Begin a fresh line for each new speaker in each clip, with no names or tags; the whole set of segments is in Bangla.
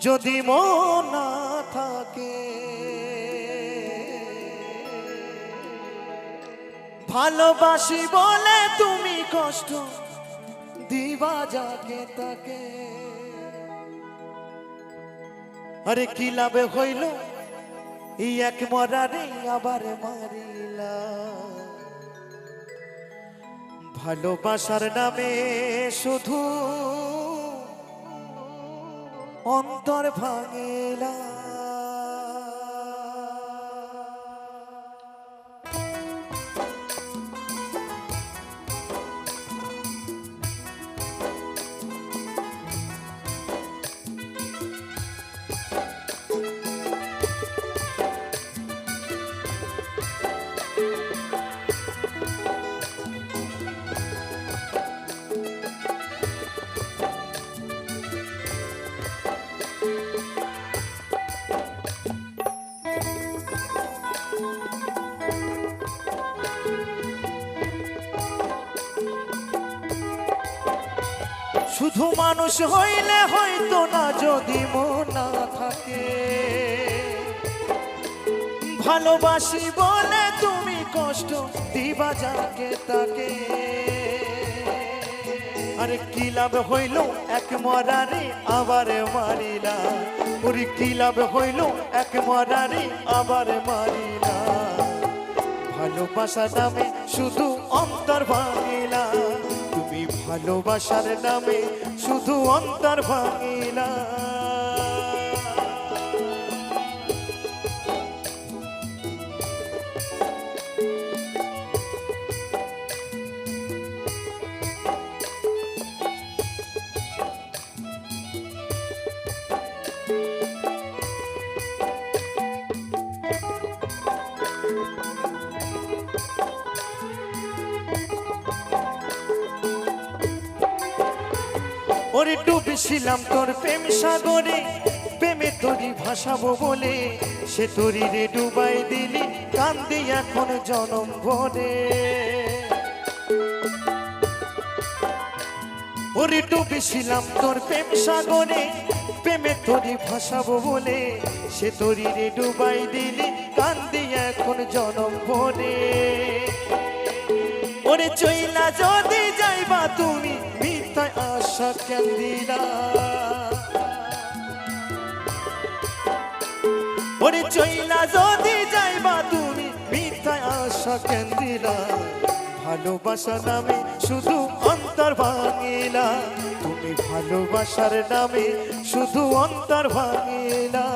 যদি মন থাকে। ভালোবাসি বলে তুমি কষ্ট দিবা যাকে তাকে। আরে কি লাভে হইল? এই এক মরারে আবার মারিলা। ভালোবাসার নামে শুধু অন্তর ভাঙিলা। শুধু মানুষ হইলে হয়তো না, যদি মন না থাকে। ভালোবাসি বলে তুমি কষ্ট দিবা যাকে তাকে। আরে কি লাভ হইল এক মরারে আবার মারিলা? ওরে কি লাভ হইল এক মরারে আবার মারিলা? ভালোবাসা নামে শুধু অন্তর ভাঙিলা। তুমি ভালোবাসার নামে শুধু অন্তর ভাঙিলা। ওরে ডুবেছিলাম তোর প্রেম সাগরে, প্রেমে তোরি ভাসাবো বলে। সে তোরি রে ডুবাই দিলি, কান্দি এখন জনম ভরে। ওরে ডুবেছিলাম তোর প্রেম সাগরে, প্রেমে তোরি ভাসাবো বলে। সে তোরি রে ডুবাই দিলি, কান্দি এখন জনম ভরে। ওরে চইলা যদি যাইবা তুমি মিথ্যায় আশা কেন দিলা ওরে চইলা যদি যাইবা তুমি, মিথ্যায় আশা কেন দিলা ভালোবাসা নামে শুধু অন্তর ভাঙিলা। তুমি ভালোবাসার নামে শুধু অন্তর ভাঙিলা।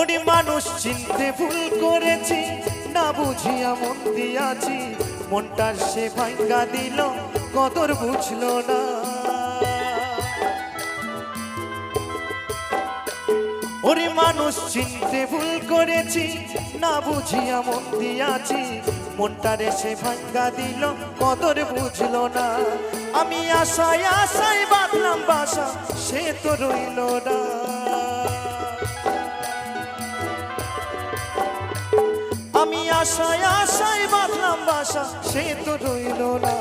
উনি মানুষ চিনতে ভুল করেছি, না বুঝিয়া মন দিয়াছি মনটার সে ভাঙ্গা দিল, কদর বুঝলো না। ওরে মানুষ চিনতে ভুল করেছি, না বুঝিয়া মন দিয়াছি, মনটারে সে ভাঙ্গা দিল, কদর বুঝলো না। আমি আশায় আশায় বাঁধলাম বাসা, সে তো রইল না। আশায় আশায় বাঁধলাম বাসা। সে তো রইল না।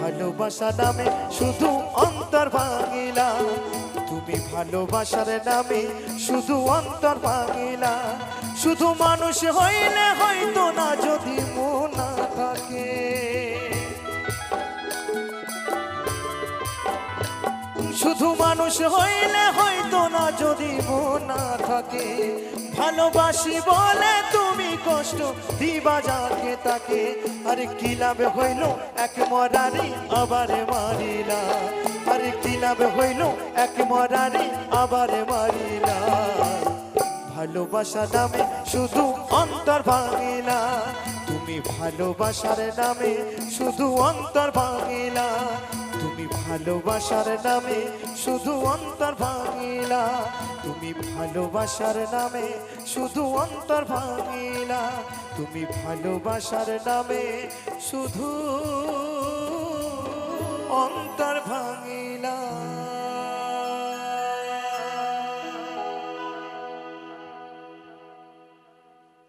ভালোবাসা নামে শুধু অন্তর ভাঙিলা। তুমি ভালোবাসার নামে শুধু অন্তর ভাঙিলা। শুধু মানুষ হইলে হয়তো না, যদি মন থাকে। শুধু মানুষ হইলে হয়তো না, যদি মন থাকে। ভালোবাসি বলে তুমি কষ্ট দিবা যাকে তাকে। আরে কি লাভ হইল এক মরারি আবার মারিলা? আরে কি লাভ হইল এক মরারি আবার মারিলা? ভালোবাসা নামে শুধু অন্তর ভাঙিলা। তুমি ভালোবাসার নামে শুধু অন্তর ভাঙিলা। তুমি ভালোবাসার নামে, শুধু অন্তর ভাঙিলা। তুমি ভালোবাসার নামে, শুধু অন্তর ভাঙিলা। তুমি ভালোবাসার নামে, শুধু অন্তর